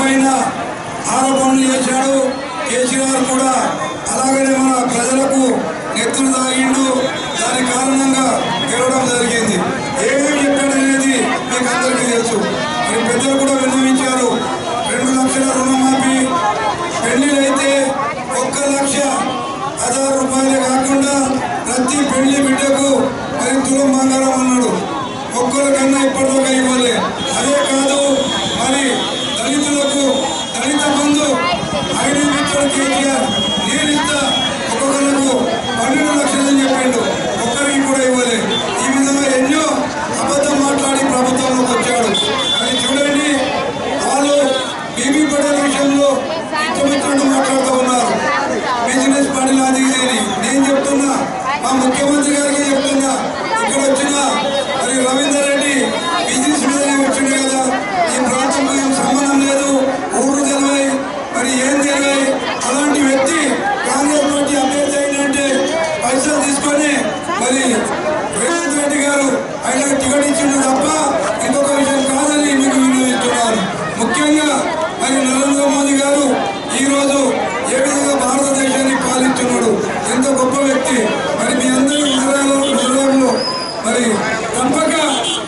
పైన ఆరోపణలు చేశాడు. కేసీఆర్ కూడా అలాగనే మన ప్రజలకు నెత్తులు తాగిండు. దాని కారణంగా గెలవడం జరిగింది. ఏమి చెప్పాడనేది మీకు అందరికీ తెలుసు. మరి పెద్దలు కూడా విన్నవించారు. రెండు లక్షల రుణమాఫీ పెళ్ళిలైతే ఒక్క లక్ష హజారు రూపాయలు కాకుండా ప్రతి పెళ్ళి బిడ్డకు మరి తులం బంగారం అన్నాడు. ఒక్కరికన్నా ఇప్పటిదాకా ఇవ్వలే. అదే కాదు మరి దళితులకు దళిత బంధు ఐదు లక్షలు కేసీఆర్ నేను ఇస్తా ఒక్కొక్కరికి పన్నెండు లక్షలు అని చెప్పిండు ఒక్కరికి కూడా ఇవ్వలే ఈ విధంగా ఎన్నో అబద్ధం మాట్లాడి ప్రభుత్వంలోకి వచ్చాడు అది చూడండి వాళ్ళు బీబీ పటేల్ విషయంలో ఇష్టమిచ్చినట్టు మాట్లాడుతూ ఉన్నారు బిజినెస్ పని అది ఇది అని నేను చెప్తున్నా మా ముఖ్యమంత్రి గారికి చెప్తున్నా ఇక్కడ వచ్చిన మరి రవీందర్ రెడ్డి బిజినెస్ మీదనే వచ్చింది కదా ఈ ప్రాంతంలో ఏం సంబంధం లేదు ఊరు తెలివై మరి ఏం తెలివై అలాంటి వ్యక్తి కాంగ్రెస్ పార్టీ అభ్యర్థి అయిందంటే పైసలు తీసుకొని మరి రేవంత్ రెడ్డి గారు ఆయన టికెట్ ఇచ్చిండు తప్ప ఇంకొక విషయం కాదని మీకు వినియోగిస్తున్నారు ముఖ్యంగా మరి నరేంద్ర మోదీ గారు ఈ రోజు ఏ విధంగా భారతదేశాన్ని పాలిస్తున్నాడు ఎంత గొప్ప వ్యక్తి. మరి మీ అందరి హృదయాల్లో హృదయంలో మరి తప్పక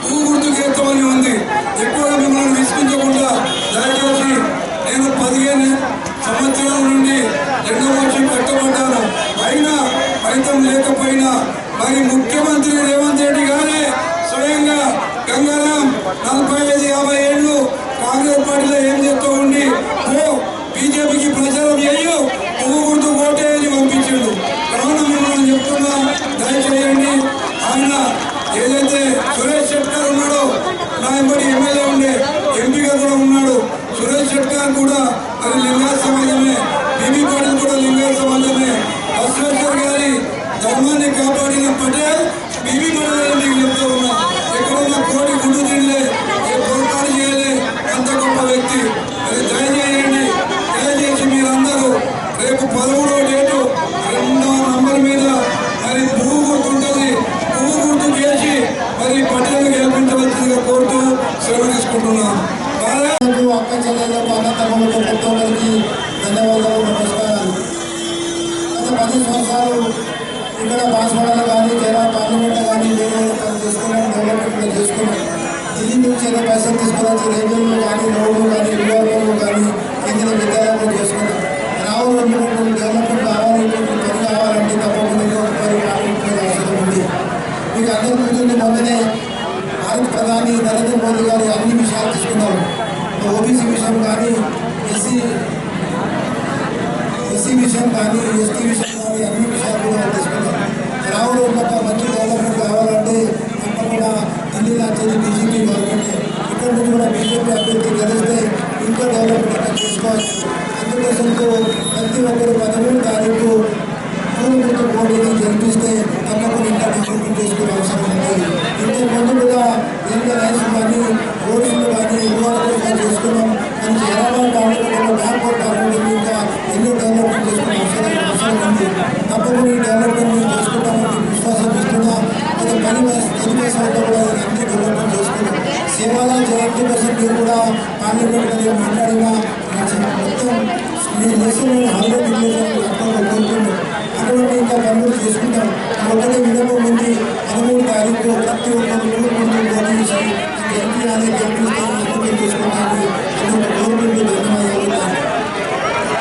పువ్వు గుర్తు చేస్తామని ఉంది. ఎక్కువగా మిమ్మల్ని విసిగించకుండా దయచేసి నేను పదిహేను సంవత్సరాల నుండి రెండో వర్షం కట్టబడ్డాను అయినా ఫలితం లేకపోయినా మరి ముఖ్యమంత్రి రేవంత్ రెడ్డి గారే స్వయంగా గంగారాం నలభై ఐదు యాభై ఏళ్ళు కాంగ్రెస్ పార్టీలో ఏం చేస్తూ మరి అది లింగా సమాజమే బీబీ పాటిల్ కూడా లింగా సమాజమే. బస్వేశ్వర్ గారి ధర్మాన్ని కాపాడిన పటేల్ బీబీ పటేల్ అని మీకు చెప్తూ ఉన్నా. ఎక్కడున్న కోడి గుడ్డు తినలే ఏ పొరపాటు చేయలే. అంత గొప్ప వ్యక్తి. అది దయచేయండి దయచేసి మీరందరూ రేపు పదమూడో డేటు రెండో నంబర్ మీద మరి పువ్వు గుర్తుంటుంది. పువ్వు గుర్తు చేసి మరి పటేల్ గెలిపించవలసిందిగా కోరుతూ సెలవు తీసుకుంటున్నాను. బాగా అందరికీ అక్క చెల్లెలకు పెద్దోళ్ళకి ధన్యవాదాలు నమస్కారాలు గత పది సంవత్సరాలు ఇక్కడ బాన్స్వాడలో కానీ జరా పార్లమెంట్ కానీ వేరే పని చేసుకున్నాం డెవలప్మెంట్ చేసుకున్నాం ఢిల్లీ నుంచి ఏదో పైసలు తీసుకురావచ్చు రైల్వేలు కానీ రోడ్లు కానీ విమానాలు కానీ కేంద్ర విద్యాలయాలు చేసుకున్నాం రావు రెండు డెవలప్మెంట్ కావాలి పని కావాలంటే తప్పకుండా అవసరం ఉంది మీకు అందరి గురించి మొన్ననే భారత ప్రధాని నరేంద్ర మోదీ గారు అన్ని విషయాలు తీసుకున్నారు. ఓబీసీ విషయం కానీ ఎస్సీ ఎస్సీ విషయం కానీ ఎస్టీ విషయం కానీ అన్ని విషయాలు కూడా తీసుకున్నాం రావులు ఒక మంచి డెవలప్మెంట్ కావాలంటే తప్పకుండా ఢిల్లీ వచ్చేది బీజేపీ గవర్నమెంట్ ఇక్కడ నుంచి కూడా బీజేపీ అభ్యర్థి గెలిస్తే ఇంకా డెవలప్మెంట్ ఇక్కడ చేసుకోవచ్చు అందుకోసంతో ప్రతి ఒక్కరు పదమూడు తారీఖు కానీ హైదరాబాద్ ఇంకా ఎన్నో డెవలప్మెంట్ చేసుకునే అవసరం అవసరం ఉంది తప్పకుండా ఈ డెవలప్మెంట్ చేసుకుంటామని విశ్వాసం ఇస్తున్నా గత పని పది కూడా అన్ని డెవలప్మెంట్ చేసుకున్నాం సేవాల జయంతి కోసం మీరు కూడా పార్లమెంట్ మీద మాట్లాడినా మొత్తం మీరు చేసిన హండ్రెడ్ కోరుతున్నాం అటువంటి ఇంకా పనులు చేసుకుంటాం వినపం ఉంది పదమూడు తారీఖు ప్రతి